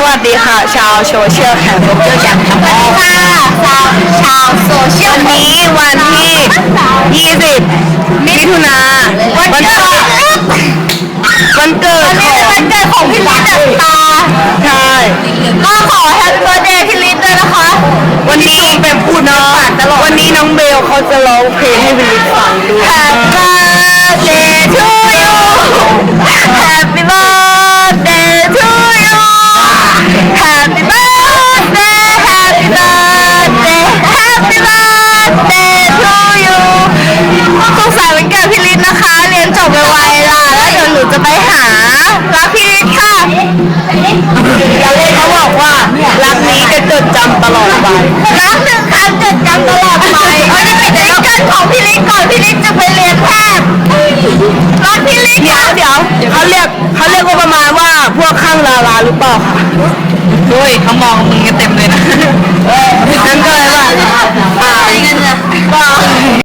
สวัสดีค่ะ ชาวโซเชียลแข่งโซเชียลแข่งทั้งหมดค่ะชาวชาวโซเชียลวันนี้วันที่ 20 มิถุนาวันเกิดวันเกิดวันของเป็นวันเกิดของพี่ลิศตาใช่ก็ขอแฮปปี้เบิร์ดเดย์พี่ลิศด้วยนะคะ วันนี้เป็นพูดเนาะวันนี้น้องเบลเขาจะร้องเพลงให้วิลลิศฟังด้วย Happy birthday Happy birthday Happy birthday to you สุขสันต์วันเกิดพี่ลิศนะคะ เรียนจบไวๆล่ะ แล้วเดี๋ยวหนูจะไปหา รักพี่ลิศค่ะเขาบอกว่า รักนี้จะจดจำตลอดไปรักหนึ่งครั้งจดจำตลอดไปเอ้ยไปเจอกันของพี่ลิศก่อนพี่ลิศจะไปเรียนแพทย์รักพี่ลิศเดี๋ยวเดี๋ยวเขาเรียกเขาเรียกว่าประมาณ หรือเปล่าคะด้วยเขามองมึงกันเต็มเลยนะ